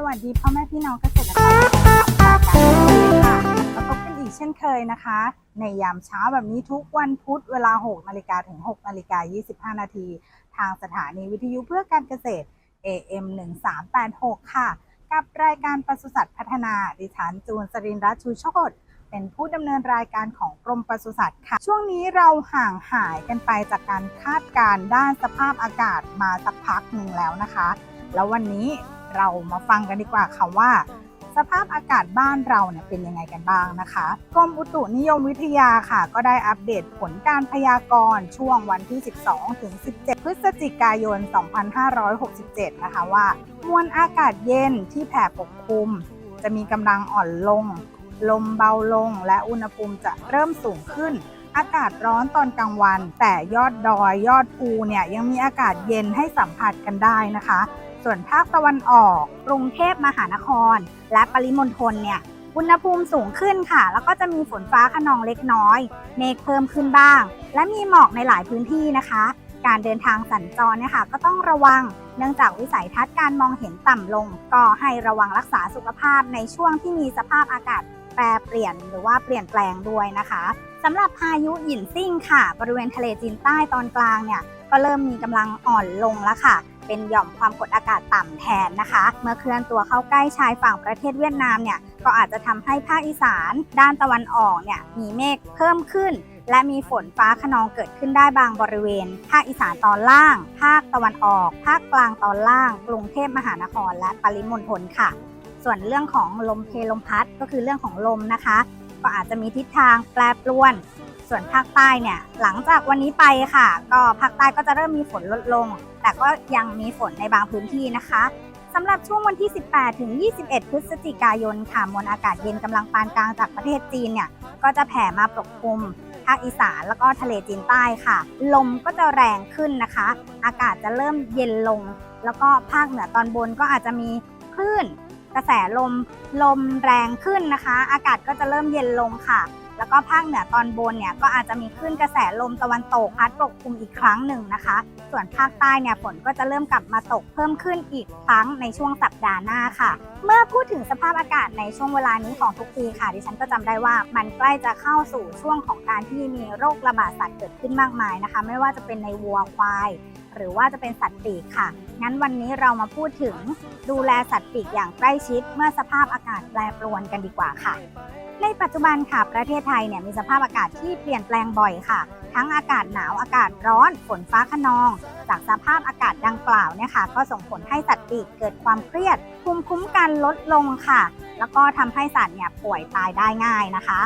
สวัสดีพ่อแม่พี่น้องเกษตรกรทุกท่านค่ะค่ะมาพบกันอีกเช่นเคยนะคะ ในยามเช้าแบบนี้ทุกวันพุธเวลา 6 นาฬิกาถึง 6 นาฬิกา 25 นาที ทางสถานีวิทยุเพื่อการเกษตร AM 1386 ค่ะ กับรายการปศุสัตว์พัฒนาดิฉันจูนสรินทร์รัตน์ชูโชตเป็นผู้ดำเนินรายการของกรมปศุสัตว์ค่ะ ช่วงนี้เราห่างหายกันไปจากการคาดการณ์ด้านสภาพอากาศมาสักพักหนึ่งแล้วนะคะ แล้ววันนี้ เรามาฟังกันดีกว่าค่ะว่า สภาพอากาศบ้านเราเนี่ยเป็นยังไงกันบ้างนะคะกรมอุตุนิยมวิทยาค่ะ ก็ได้อัปเดตผลการพยากรณ์ช่วงวันที่ 12 ถึง 17 พฤศจิกายน 2567 นะคะว่ามวลอากาศเย็นที่แผ่ปกคลุม จะมีกำลังอ่อนลง ลมเบาลง และอุณหภูมิจะเริ่มสูงขึ้นอากาศร้อนตอนกลางวัน แต่ยอดดอยยอดภูเนี่ยยังมีอากาศเย็นให้สัมผัสกันได้นะคะ ส่วนภาคตะวันออก กรุงเทพมหานคร และปริมณฑลเนี่ย อุณหภูมิสูงขึ้นค่ะ แล้วก็จะมีฝนฟ้าขนองเล็กน้อย เมฆเพิ่มขึ้นบ้าง และมีหมอกในหลายพื้นที่นะคะ การเดินทางสัญจรเนี่ยค่ะ ก็ต้องระวัง เนื่องจากวิสัยทัศน์การมองเห็นต่ำลง ก็ให้ระวังรักษาสุขภาพในช่วงที่มีสภาพอากาศแปรเปลี่ยนหรือว่าเปลี่ยนแปลงด้วยนะคะสำหรับพายุหยินซิ่งค่ะ บริเวณทะเลจีนใต้ตอนกลางเนี่ย ก็เริ่มมีกำลังอ่อนลงแล้วค่ะ เป็นหย่อมความกดอากาศต่ำแทนนะคะ เมื่อเคลื่อนตัวเข้าใกล้ชายฝั่งประเทศเวียดนามเนี่ยก็อาจจะทำให้ภาคอีสาน ด้านตะวันออกเนี่ยมีเมฆเพิ่มขึ้น และมีฝนฟ้าขนองเกิดขึ้นได้บางบริเวณ ภาคอีสานตอนล่าง ภาคตะวันออก ภาคกลางตอนล่าง กรุงเทพมหานคร และปริมณฑลค่ะ ส่วนเรื่องของลมเพลลมพัดก็คือเรื่องของลมนะคะ ก็อาจจะมีทิศทางแปรปรวน ส่วนภาคใต้เนี่ยหลังจากวันนี้ไปค่ะ ก็ภาคใต้ก็จะเริ่มมีฝนลดลง แต่ก็ยังมีฝนในบางพื้นที่นะคะสำหรับช่วงวันที่ 18 ถึง 21 พฤศจิกายนค่ะมวลอากาศเย็นกำลังปานกลางจากประเทศจีนเนี่ยก็จะแผ่มาปกคลุมภาคอีสานแล้วก็ทะเลจีนใต้ค่ะ ลมก็จะแรงขึ้นนะคะ อากาศจะเริ่มเย็นลง แล้วก็ภาคเหนือตอนบนก็อาจจะมีคลื่น กระแสลมลมแรงขึ้นนะคะ อากาศก็จะเริ่มเย็นลงค่ะ แล้วก็ภาคเหนือตอนบนเนี่ยก็อาจจะมีคลื่นกระแสลมตะวันตกพัดปกคลุมอีกครั้งหนึ่งนะคะ ส่วนภาคใต้เนี่ยฝนก็จะเริ่มกลับมาตกเพิ่มขึ้นอีกครั้งในช่วงสัปดาห์หน้าค่ะ เมื่อพูดถึงสภาพอากาศในช่วงเวลานี้ของทุกปีค่ะ ดิฉันก็จำได้ว่ามันใกล้จะเข้าสู่ช่วงของการที่มีโรคระบาดสัตว์เกิดขึ้นมากมายนะคะ ไม่ว่าจะเป็นในวัวควายหรือว่าจะเป็นสัตว์ปีกค่ะ งั้นวันนี้เรามาพูดถึงดูแลสัตว์ปีกอย่างใกล้ชิด เมื่อสภาพอากาศแปรปรวนกันดีกว่าค่ะ ในปัจจุบันค่ะประเทศไทยเนี่ยมีสภาพอากาศที่เปลี่ยนแปลงบ่อยค่ะ ทั้งอากาศหนาวอากาศร้อนฝนฟ้าขนอง จากสภาพอากาศดังกล่าวเนี่ยค่ะก็ส่งผลให้สัตว์ปีกเกิดความเครียดภูมิคุ้มกันลดลงค่ะ แล้วก็ทำให้สัตว์เนี่ยป่วยตายได้ง่ายนะคะ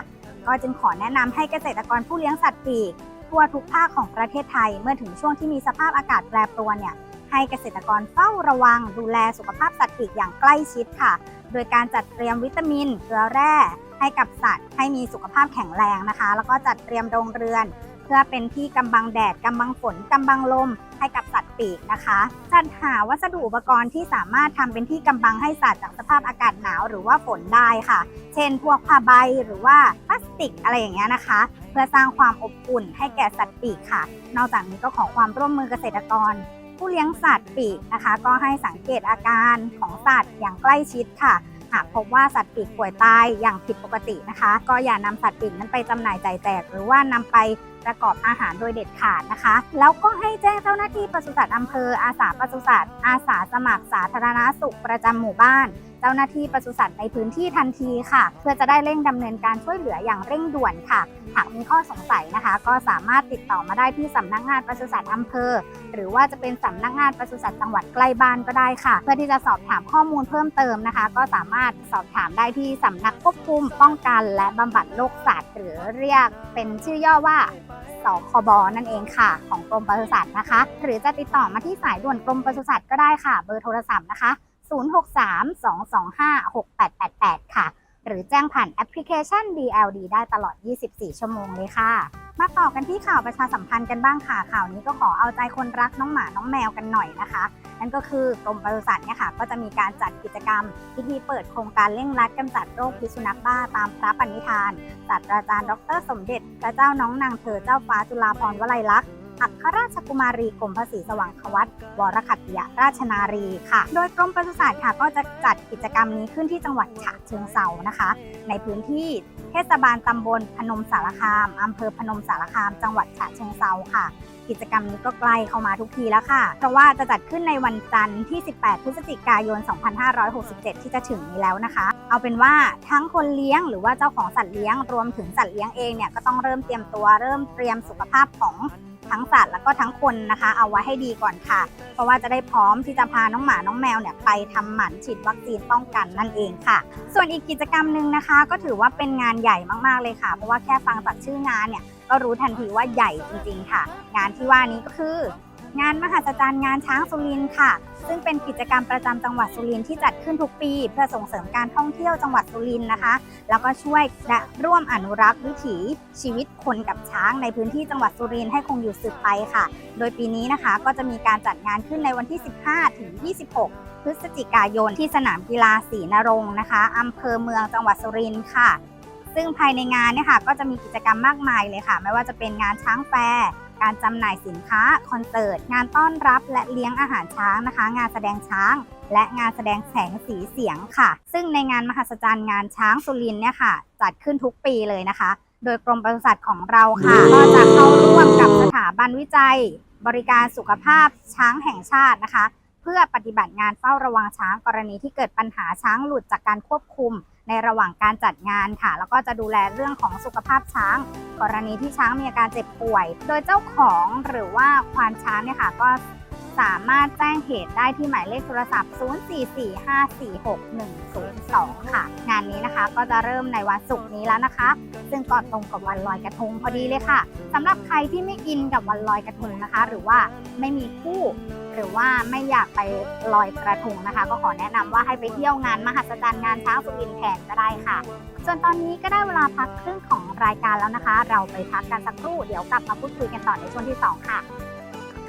ก็จึงขอแนะนำให้เกษตรกรผู้เลี้ยงสัตว์ปีก ทั่วทุกภาคของประเทศไทย เมื่อถึงช่วงที่มีสภาพอากาศแปรปรวนเนี่ยให้เกษตรกรเฝ้าระวัง ดูแลสุขภาพสัตว์ปีกอย่างใกล้ชิดค่ะ โดยการจัดเตรียมวิตามินเกลือแร่ ให้กับสัตว์ ให้มีสุขภาพแข็งแรงนะคะ แล้วก็จัดเตรียมโรงเรือน เพื่อเป็นที่กำบังแดดกำบังฝนกำบังลม ให้กับสัตว์ปีกนะคะ จัดหาวัสดุอุปกรณ์ที่สามารถทำเป็นที่กำบังให้สัตว์จากสภาพอากาศหนาวหรือว่าฝนได้ค่ะ เช่น พวกผ้าใบหรือว่าพลาสติกอะไรอย่างเงี้ยนะคะ เพื่อสร้างความอบอุ่นให้แก่สัตว์ปีกค่ะ นอกจากนี้ก็ขอความร่วมมือเกษตรกรผู้เลี้ยงสัตว์ปีกนะคะ ก็ให้สังเกตอาการของสัตว์อย่างใกล้ชิดค่ะ หากพบว่าสัตว์ปีกป่วยตายอย่างผิดปกตินะคะ ก็อย่านำสัตว์ปีกนั้นไปจำหน่ายจ่ายแจก หรือว่านำไป ประกอบอาหารโดยเด็ดขาดนะคะ แล้วก็ให้แจ้งเจ้าหน้าที่ปศุสัตว์อำเภออาสาปศุสัตว์อาสาสมัครสาธารณสุขประจำหมู่บ้านเจ้าหน้าที่ปศุสัตว์ในพื้นที่ทันทีค่ะ เพื่อจะได้เร่งดำเนินการช่วยเหลืออย่างเร่งด่วนค่ะ หากมีข้อสงสัยนะคะ ก็สามารถติดต่อมาได้ที่สำนักงานปศุสัตว์อำเภอ หรือว่าจะเป็นสำนักงานปศุสัตว์จังหวัดใกล้บ้านก็ได้ค่ะ เพื่อที่จะสอบถามข้อมูลเพิ่มเติมนะคะ ก็สามารถสอบถามได้ที่สำนักควบคุม ป้องกัน และบำบัดโรคสัตว์หรือเรียกเป็นชื่อย่อว่า สคบนั่นเองค่ะ ของกรมปศุสัตว์นะคะ หรือจะติดต่อมาที่สายด่วนกรมปศุสัตว์ก็ได้ค่ะ เบอร์โทรศัพท์นะคะ 0632256888 ค่ะ หรือแจ้งผ่านแอปพลิเคชัน DLD ได้ตลอด 24 ชั่วโมงเลยค่ะ มาต่อกันที่ข่าวประชาสัมพันธ์กันบ้างค่ะ ข่าวนี้ก็ขอเอาใจคนรักน้องหมาน้องแมวกันหน่อยนะคะ นั่นก็คือกรมปศุสัตว์เนี่ยค่ะ ก็จะมีการจัดกิจกรรมพิธีเปิดโครงการเร่งรัดกำจัดโรคพิษสุนัขบ้าตามพระปณิธานศาสตราจารย์ ดร สมเด็จพระเจ้าน้องนางเธอเจ้าฟ้าจุฬาภรณ์วลัยลักษณ์ อัครราชกุมารีกรมพระศรีสว่างควัตวรคัตติยราชนารีค่ะ โดยกรมปศุสัตว์ค่ะก็จะจัดกิจกรรมนี้ขึ้นที่จังหวัดฉะเชิงเซานะคะ ในพื้นที่เทศบาลตำบลพนมสารคามอำเภอพนมสารคาม จังหวัดฉะเชิงเซาค่ะ กิจกรรมนี้ก็ใกล้เข้ามาทุกทีแล้วค่ะ เพราะว่าจะจัดขึ้นในวันจันทร์ที่ 18 พฤศจิกายน 2567 ที่จะถึงนี้แล้วนะคะ เอาเป็นว่าทั้งคนเลี้ยงหรือว่าเจ้าของสัตว์เลี้ยงรวมถึงสัตว์เลี้ยงเองเนี่ยก็ต้องเริ่มเตรียมตัวเริ่มเตรียมสุขภาพของ ทั้งสัตว์แล้วก็ทั้งคนนะคะ เอาไว้ให้ดีก่อนค่ะ เพราะว่าจะได้พร้อมที่จะพาน้องหมาน้องแมวเนี่ยไปทำหมันฉีดวัคซีนป้องกันนั่นเองค่ะ ส่วนอีกกิจกรรมหนึ่งนะคะ ก็ถือว่าเป็นงานใหญ่มากๆเลยค่ะ เพราะว่าแค่ฟังจากชื่องานเนี่ยก็รู้ทันทีว่าใหญ่จริงๆค่ะ งานที่ว่านี้ก็คือ งานมหัศจรรย์งานช้างสุรินทร์ค่ะ ซึ่งเป็นกิจกรรมประจำจังหวัดสุรินทร์ที่จัดขึ้นทุกปี เพื่อส่งเสริมการท่องเที่ยวจังหวัดสุรินทร์นะคะ แล้วก็ช่วยและร่วมอนุรักษ์วิถีชีวิตคนกับช้างในพื้นที่จังหวัดสุรินทร์ให้คงอยู่สืบไปค่ะ โดยปีนี้นะคะก็จะมีการจัดงานขึ้นในวันที่ 15 ถึง 26 พฤศจิกายนที่สนามกีฬาศรีนรงค์นะคะอำเภอเมืองจังหวัดสุรินทร์ค่ะซึ่งภายในงานเนี่ยค่ะก็จะมีกิจกรรมมากมายเลยค่ะ ไม่ว่าจะเป็นงานช้างแฟร์ การจำหน่ายสินค้า คอนเสิร์ต งานต้อนรับและเลี้ยงอาหารช้างนะคะ งานแสดงช้าง และงานแสดงแสงสีเสียงค่ะ ซึ่งในงานมหัศจรรย์งานช้างสุรินทร์เนี่ยค่ะ จัดขึ้นทุกปีเลยนะคะ โดยกรมปศุสัตว์ของเราค่ะ ก็จะเข้าร่วมกับสถาบันวิจัย บริการสุขภาพช้างแห่งชาตินะคะ เพื่อปฏิบัติงานเฝ้าระวังช้างกรณีที่เกิดปัญหาช้างหลุดจากการควบคุม ในระหว่างการจัดงานค่ะ แล้วก็จะดูแลเรื่องของสุขภาพช้าง กรณีที่ช้างมีอาการเจ็บป่วย โดยเจ้าของหรือว่าควานช้างเนี่ยค่ะก็สามารถแจ้งเหตุได้ที่หมายเลขโทรศัพท์ 044546102 ค่ะ งานนี้นะคะก็จะเริ่มในวันศุกร์นี้แล้วนะคะ ซึ่งก็ตรงกับวันลอยกระทงพอดีเลยค่ะสำหรับใครที่ไม่อินกับวันลอยกระทงนะคะ หรือว่าไม่มีคู่ หรือว่าไม่อยากไปลอยกระทงนะคะ ก็ขอแนะนำว่าให้ไปเที่ยวงานมหัศจรรย์งานช้างสุรินแทนก็ได้ค่ะส่วนตอนนี้ก็ได้เวลาพักครึ่งของรายการแล้วนะคะ เราไปพักกันสักครู่เดี๋ยวกลับมาพูดคุยกันต่อในช่วงที่ 2 ค่ะ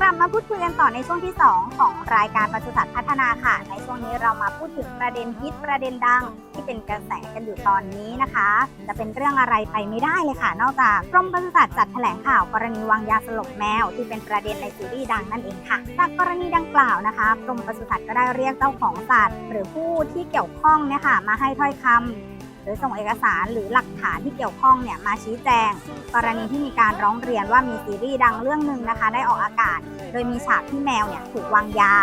กลับมาพูดคุยกันต่อในช่วงที่ 2 ของรายการปศุสัตว์พัฒนาค่ะ ในช่วงนี้เรามาพูดถึงประเด็นฮิตประเด็นดัง ที่เป็นกระแสกันอยู่ตอนนี้นะคะ จะเป็นเรื่องอะไรไปไม่ได้เลยค่ะ นอกจากกรมปศุสัตว์จัดแถลงข่าวกรณีวางยาสลบแมว ที่เป็นประเด็นในซีรีส์ดังนั่นเองค่ะ จากกรณีดังกล่าวนะคะกรมปศุสัตว์ก็ได้เรียกเจ้าของสัตว์ หรือผู้ที่เกี่ยวข้องเนี่ยค่ะมาให้ถ้อยคำ หรือส่งเอกสารหรือหลักฐานที่เกี่ยวข้องเนี่ยมาชี้แจง กรณีที่มีการร้องเรียนว่ามีซีรีส์ดังเรื่องหนึ่งนะคะ ได้ออกอากาศ โดยมีฉากที่แมวเนี่ยถูกวางยา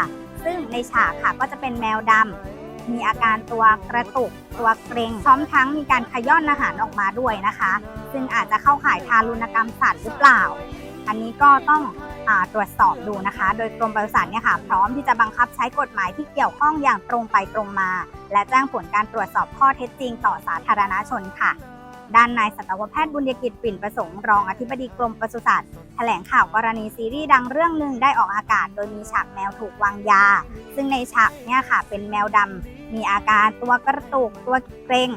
ซึ่งในฉากค่ะก็จะเป็นแมวดำมีอาการตัวกระตุก ตัวเกรงพร้อมทั้งมีการขย้อนอาหารออกมาด้วยนะคะ ซึ่งอาจจะเข้าข่ายทารุณกรรมสัตว์หรือเปล่า อันนี้ก็ต้อง ตรวจสอบดูนะคะ โดยกรมปศุสัตว์เนี่ยค่ะ พร้อมที่จะบังคับใช้กฎหมายที่เกี่ยวข้องอย่างตรงไปตรงมา และแจ้งผลการตรวจสอบข้อเท็จจริงต่อสาธารณชนค่ะด้านนายสัตวแพทย์บุญยกิจปิ่นประสงค์รองอธิบดีกรมปศุสัตว์แถลงข่าวกรณีซีรีส์ดังเรื่องหนึ่งได้ออกอากาศ โดยมีฉากแมวถูกวางยา ซึ่งในฉากเนี่ยค่ะเป็นแมวดำมีอาการตัวกระตุกตัวเกร็ง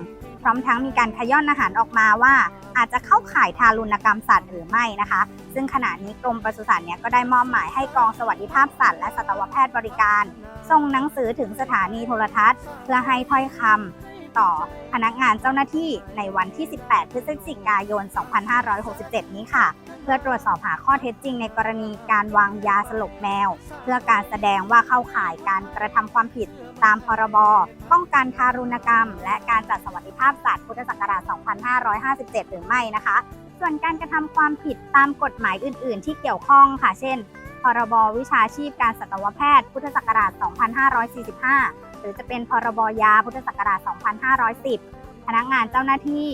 พร้อมทั้งมีการขย้อนอาหารออกมาว่า อาจจะเข้าข่ายทารุณกรรมสัตว์หรือไม่นะคะ ซึ่งขณะนี้กรมปศุสัตว์เนี่ยก็ได้มอบหมายให้กองสวัสดิภาพสัตว์และสัตวแพทย์บริการส่งหนังสือถึงสถานีโทรทัศน์ เพื่อให้ถ้อยคำต่อพนักงานเจ้าหน้าที่ในวันที่ 18 พฤศจิกายน 2567 นี้ค่ะ เพื่อตรวจสอบหาข้อเท็จจริงในกรณีการวางยาสลบแมว เพื่อการแสดงว่าเข้าข่ายการกระทำความผิด ตามพรบ ป้องกันทารุณกรรม และการจัดสวัสดิภาพสัตว์พุทธศักราช 2557 หรือไม่นะคะ ส่วนการกระทำความผิดตามกฎหมายอื่น ๆ ที่เกี่ยวข้องค่ะ เช่น พรบ วิชาชีพการสัตวแพทย์ พุทธศักราช 2545 หรือจะเป็นพรบ ยา พุทธศักราช 2510 พนักงานเจ้าหน้าที่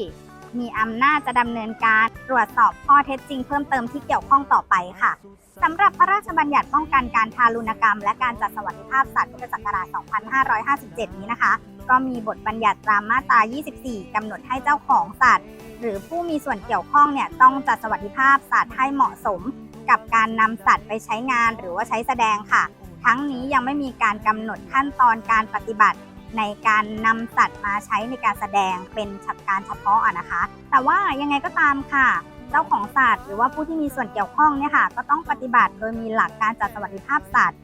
มีอำนาจจะดำเนินการตรวจสอบข้อเท็จจริงเพิ่มเติมที่เกี่ยวข้องต่อไปค่ะ สำหรับพระราชบัญญัติป้องกันการทารุณกรรม และการจัดสวัสดิภาพสัตว์พุทธศักราช 2557 นี้นะคะ ก็มีบทบัญญัติตามมาตรา 24 กำหนดให้เจ้าของสัตว์ หรือผู้มีส่วนเกี่ยวข้องเนี่ยต้องจัดสวัสดิภาพสัตว์ให้เหมาะสม กับการนำสัตว์ไปใช้งานหรือว่าใช้แสดงค่ะ ทั้งนี้ยังไม่มีการกำหนดขั้นตอนการปฏิบัติในการนำสัตว์มาใช้ในการแสดงเป็นฉับการเฉพาะนะคะ แต่ว่ายังไงก็ตามค่ะ เจ้าของสัตว์หรือว่าผู้ที่มีส่วนเกี่ยวข้องเนี่ยค่ะก็ต้องปฏิบัติโดยมีหลักการจัดสวัสดิภาพสัตว์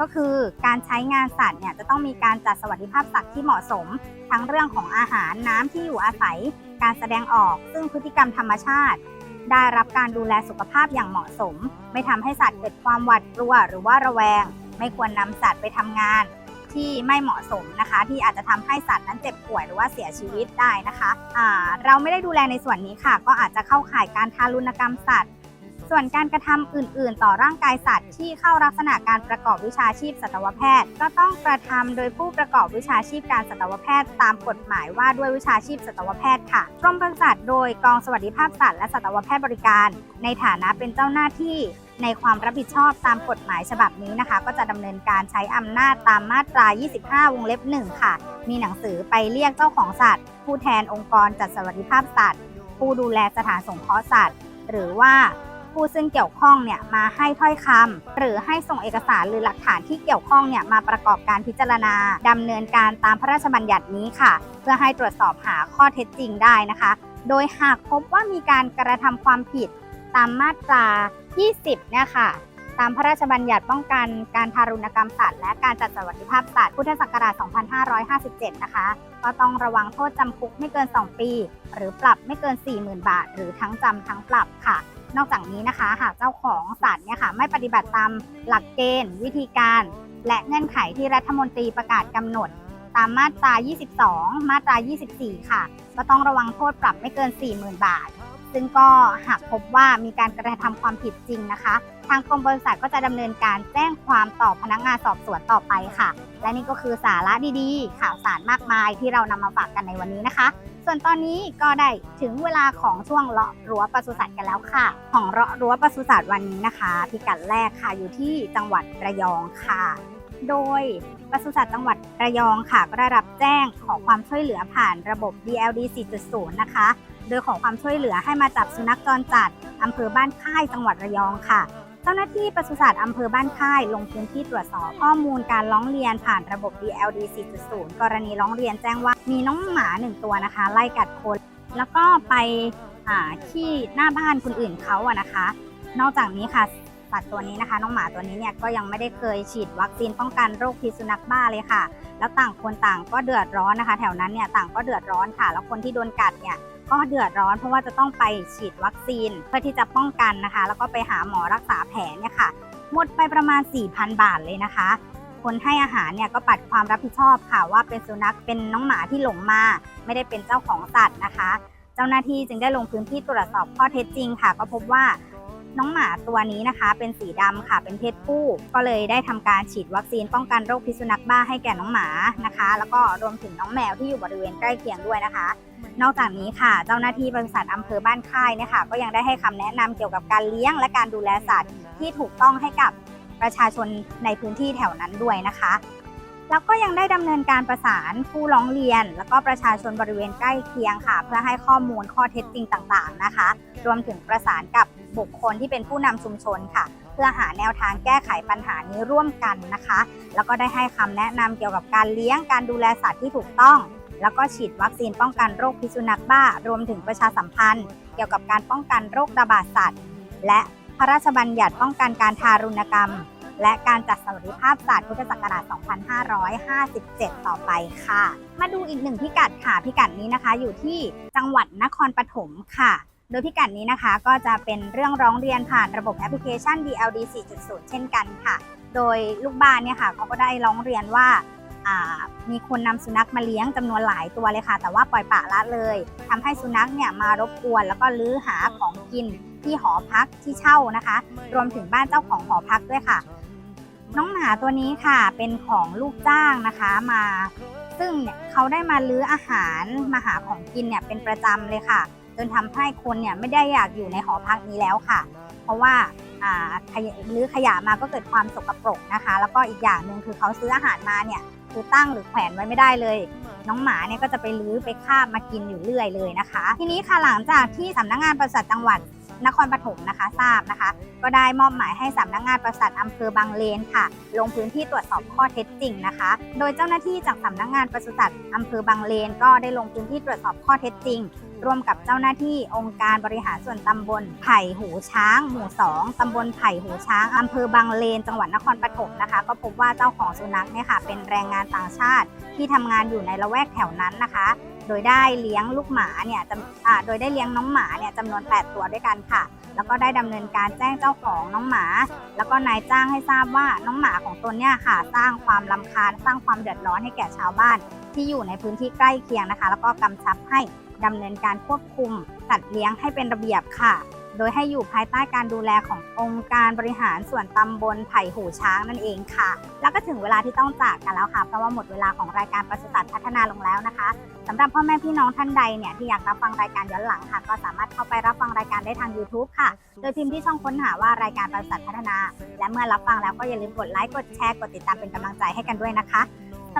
ก็คือการใช้งานสัตว์เนี่ยจะต้องมีการจัดสวัสดิภาพสัตว์ที่เหมาะสม ทั้งเรื่องของอาหารน้ำที่อยู่อาศัย การแสดงออก ซึ่งพฤติกรรมธรรมชาติ ได้รับการดูแลสุขภาพอย่างเหมาะสม ไม่ทำให้สัตว์เกิดความหวาดกลัวหรือว่าระแวง ไม่ควรนำสัตว์ไปทำงาน ที่ไม่เหมาะสมนะคะ ที่อาจจะทำให้สัตว์นั้นเจ็บป่วยหรือว่าเสียชีวิตได้นะคะอ่าเราไม่ได้ดูแลในส่วนนี้ค่ะ ก็อาจจะเข้าข่ายการทารุณกรรมสัตว์ ส่วนการกระทำอื่น ๆ ต่อร่างกายสัตว์ ที่เข้าลักษณะการประกอบวิชาชีพสัตวแพทย์ ก็ต้องกระทำโดยผู้ประกอบวิชาชีพการสัตวแพทย์ ตามกฎหมายว่าด้วยวิชาชีพสัตวแพทย์ค่ะกรมปศุสัตว์โดยกองสวัสดิภาพสัตว์และสัตวแพทย์บริการ ในฐานะเป็นเจ้าหน้าที่ ในความรับผิดชอบตามกฎหมายฉบับนี้นะคะ ก็จะดำเนินการใช้อำนาจตามมาตรา 25 วงเล็บ 1 ค่ะ มีหนังสือไปเรียกเจ้าของสัตว์ ผู้แทนองค์กรจัดสวัสดิภาพสัตว์ ผู้ดูแลสถานสงเคราะห์สัตว์ หรือว่าผู้ซึ่งเกี่ยวข้องเนี่ยมาให้ถ้อยคำหรือให้ส่งเอกสารหรือหลักฐานที่เกี่ยวข้องเนี่ยมาประกอบการพิจารณาดำเนินการตามพระราชบัญญัตินี้ค่ะ เพื่อให้ตรวจสอบหาข้อเท็จจริงได้นะคะ โดยหากพบว่ามีการกระทำความผิด ตามมาตรา 20 เนี่ยค่ะ ตามพระราชบัญญัติป้องกันการทารุณกรรมสัตว์และการจัดสวัสดิภาพสัตว์พุทธศักราช 2557 นะคะ ก็ต้องระวังโทษจำคุกไม่เกิน 2 ปี หรือปรับไม่เกิน 40,000 บาท หรือทั้งจำทั้งปรับค่ะ นอกจากนี้นะคะ หากเจ้าของสัตว์เนี่ยค่ะไม่ปฏิบัติตามหลักเกณฑ์ วิธีการ และเงื่อนไขที่รัฐมนตรีประกาศกำหนดตามมาตรา 22 มาตรา 24 ค่ะ ก็ต้องระวังโทษปรับไม่เกิน 40,000 บาท ซึ่งก็หากพบว่ามีการกระทำความผิดจริงนะคะ ทางกรมบริษัทก็จะดำเนินการแจ้งความต่อพนักงานสอบสวนต่อไปค่ะ และนี่ก็คือสาระดีๆ ข่าวสารมากมายที่เรานำมาฝากกันในวันนี้นะคะ ส่วนตอนนี้ก็ได้ถึงเวลาของช่วงเลาะรั้วปศุสัตว์กันแล้วค่ะ ของเลาะรั้วปศุสัตว์วันนี้นะคะพิกัดแรกค่ะอยู่ที่จังหวัดระยองค่ะ โดยปศุสัตว์จังหวัดระยองค่ะ ก็ได้รับแจ้งขอความช่วยเหลือผ่านระบบ DLD 4.0 นะคะ โดยขอความช่วยเหลือให้มาจับสุนัขจรจัดอำเภอบ้านค่ายจังหวัดระยองค่ะ เจ้าหน้าที่ปศุสัตว์อำเภอบ้านค่าย ลงพื้นที่ตรวจสอบข้อมูลการร้องเรียนผ่านระบบ DLD 4.0 กรณีร้องเรียนแจ้งว่ามีน้องหมาหนึ่งตัวนะคะ ไล่กัดคน แล้วก็ไปอ่าที่หน้าบ้านคนอื่นเขาอะนะคะ นอกจากนี้ค่ะสัตว์ตัวนี้นะคะ น้องหมาตัวนี้เนี่ยก็ยังไม่ได้เคยฉีดวัคซีนป้องกันโรคพิษสุนัขบ้าเลยค่ะ แล้วต่างคนต่างก็เดือดร้อนนะคะ แถวนั้นเนี่ยต่างก็เดือดร้อนค่ะ แล้วคนที่โดนกัดเนี่ย ก็เดือดร้อนเพราะว่าจะต้องไปฉีดวัคซีนเพื่อที่จะป้องกันนะคะ แล้วก็ไปหาหมอรักษาแผลเนี่ยค่ะหมดไปประมาณ 4,000 บาทเลยนะคะ คนให้อาหารเนี่ยก็ปัดความรับผิดชอบค่ะว่าเป็นสุนัขเป็นน้องหมาที่หลงมา ไม่ได้เป็นเจ้าของสัตว์นะคะ เจ้าหน้าที่จึงได้ลงพื้นที่ตรวจสอบข้อเท็จจริงค่ะ ก็พบว่า น้องหมาตัวนี้นะคะ เป็นสีดำค่ะ เป็นเพศผู้ ก็เลยได้ทำการฉีดวัคซีนป้องกันโรคพิษสุนัขบ้าให้แก่น้องหมานะคะ แล้วก็รวมถึงน้องแมวที่อยู่บริเวณใกล้เคียงด้วยนะคะ นอกจากนี้ค่ะ เจ้าหน้าที่บริษัทอำเภอบ้านค่ายเนี่ยค่ะ ก็ยังได้ให้คำแนะนำเกี่ยวกับการเลี้ยง และการดูแลสัตว์ที่ถูกต้องให้กับประชาชนในพื้นที่แถวนั้นด้วยนะคะแล้วก็ยังได้ดำเนินการประสานผู้ร้องเรียน แล้วก็ประชาชนบริเวณใกล้เคียงค่ะ เพื่อให้ข้อมูลข้อเท็จจริงต่างๆนะคะ รวมถึงประสานกับ บุคคลที่เป็นผู้นำชุมชนค่ะ เพื่อหาแนวทางแก้ไขปัญหานี้ร่วมกันนะคะ แล้วก็ได้ให้คำแนะนำเกี่ยวกับการเลี้ยงการดูแลสัตว์ที่ถูกต้อง แล้วก็ฉีดวัคซีนป้องกันโรคพิษสุนัขบ้า รวมถึงประชาสัมพันธ์ เกี่ยวกับการป้องกันโรคระบาดสัตว์ และพระราชบัญญัติป้องกันการทารุณกรรม และการจัดสวัสดิภาพสัตว์พุทธศักราช 2557 ต่อไปค่ะ มาดูอีกหนึ่งพิกัดค่ะ พิกัดนี้นะคะ อยู่ที่จังหวัดนครปฐมค่ะ โดยพิกัดนี้นะคะก็จะเป็นเรื่องร้องเรียนผ่านระบบแอปพลิเคชัน DLD 4.0 เช่นกันค่ะ โดยลูกบ้านเนี่ยค่ะเขาก็ได้ร้องเรียนว่ามีคนนำสุนัขมาเลี้ยงจำนวนหลายตัวเลยค่ะ แต่ว่าปล่อยปละละเลยทำให้สุนัขเนี่ยมารบกวน แล้วก็ลื้อหาของกินที่หอพักที่เช่านะคะ รวมถึงบ้านเจ้าของหอพักด้วยค่ะ น้องหมาตัวนี้ค่ะเป็นของลูกจ้างนะคะมา ซึ่งเนี่ยเขาได้มาลื้ออาหารมาหาของกินเนี่ยเป็นประจำเลยค่ะ จนทำให้คนเนี่ยไม่ได้อยากอยู่ในหอพักนี้แล้วค่ะ เพราะว่าอ่าขยะลื้อขยะมาก็เกิดความสกปรกนะคะ แล้วก็อีกอย่างหนึ่งคือเขาซื้ออาหารมาเนี่ยคือตั้งหรือแขวนไว้ไม่ได้เลย น้องหมาเนี่ยก็จะไปลื้อไปคาบมากินอยู่เรื่อยเลยนะคะ ทีนี้ค่ะหลังจากที่สำนักงานปศุสัตว์จังหวัดนครปฐมนะคะทราบนะคะ ก็ได้มอบหมายให้สำนักงานปศุสัตว์อำเภอบางเลนค่ะ ลงพื้นที่ตรวจสอบข้อเท็จจริงนะคะ โดยเจ้าหน้าที่จากสำนักงานปศุสัตว์อำเภอบางเลน ก็ได้ลงพื้นที่ตรวจสอบข้อเท็จจริง ร่วมกับเจ้าหน้าที่องค์การบริหารส่วนตำบลไผ่หูช้าง หมู่ 2ตำบลไผ่หูช้างอำเภอบางเลน จังหวัดนครปฐมนะคะ ก็พบว่าเจ้าของสุนัขเนี่ยค่ะ เป็นแรงงานต่างชาติที่ทำงานอยู่ในละแวกแถวนั้นนะคะ โดยได้เลี้ยงลูกหมาเนี่ยโดยได้เลี้ยงน้องหมาเนี่ยจำนวน 8 ตัวด้วยกันค่ะ แล้วก็ได้ดำเนินการแจ้งเจ้าของน้องหมา แล้วก็นายจ้างให้ทราบว่าน้องหมาของตนเนี่ยค่ะ สร้างความลำคาญ สร้างความเดือดร้อนให้แก่ชาวบ้านที่อยู่ในพื้นที่ใกล้เคียงนะคะ แล้วก็กำชับให้ ดำเนินการควบคุมสัตว์เลี้ยงให้เป็นระเบียบค่ะ โดยให้อยู่ภายใต้การดูแลขององค์การบริหารส่วนตำบลไผ่หูช้างนั่นเองค่ะ แล้วก็ถึงเวลาที่ต้องจากกันแล้วค่ะ เพราะว่าหมดเวลาของรายการปศุสัตว์พัฒนาลงแล้วนะคะสำหรับพ่อแม่พี่น้องท่านใดเนี่ยที่อยากรับฟังรายการย้อนหลังค่ะ ก็สามารถเข้าไปรับฟังรายการได้ทาง YouTube ค่ะ โดยพิมพ์ที่ช่องค้นหาว่ารายการปศุสัตว์พัฒนา และเมื่อรับฟังแล้วก็อย่าลืมกดไลค์กดแชร์กดติดตามเป็นกำลังใจให้กันด้วยนะคะ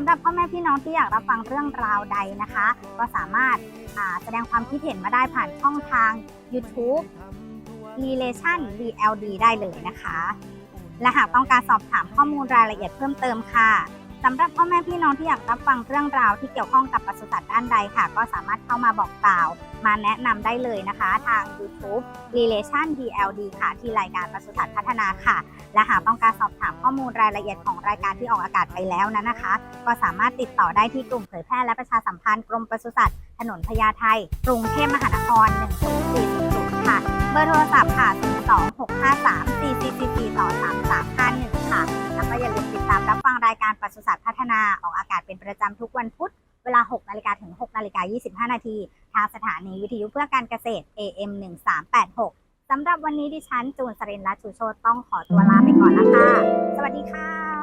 สำหรับพ่อแม่พี่น้องที่อยากรับฟังเรื่องราวใดนะคะ ก็สามารถาแสดงความคิดเห็นมาได้ผ่านช่องทาง YouTube Relation VLD ได้เลยนะคะ และหากต้องการสอบถามข้อมูลรายละเอียดเพิ่มเติมค่ะ สำหรับพ่อแม่พี่น้องที่อยากรับฟังเรื่องราวที่เกี่ยวข้องกับปศุสัตว์ด้านใดค่ะ ก็สามารถเข้ามาบอกกล่าว มาแนะนำได้เลยนะคะ ทาง YouTube Relation DLD ค่ะ ที่รายการปศุสัตว์พัฒนาค่ะ และหากต้องการสอบถามข้อมูลรายละเอียดของรายการที่ออกอากาศไปแล้วนั้นนะคะ ก็สามารถติดต่อได้ที่กลุ่มเผยแพร่และประชาสัมพันธ์กรมปศุสัตว์ถนนพญาไทกรุงเทพมหานคร1 0 4 0 ค่ะ เบอร์โทรศัพท์ค่ะ 026534444ต่อ3351 ค่ะ แล้วก็อย่าลืมติดตามรับฟังรายการปศุสัตว์พัฒนาออกอากาศเป็นประจำทุกวันพุธ เวลา 6นาฬิกาถึง 6นาฬิกา25 นาที ทางสถานีวิทยุเพื่อการเกษตร AM 1386สำหรับวันนี้ดิฉันจูนสรินและชูโชตต้องขอตัวลาไปก่อนนะคะ สวัสดีค่ะ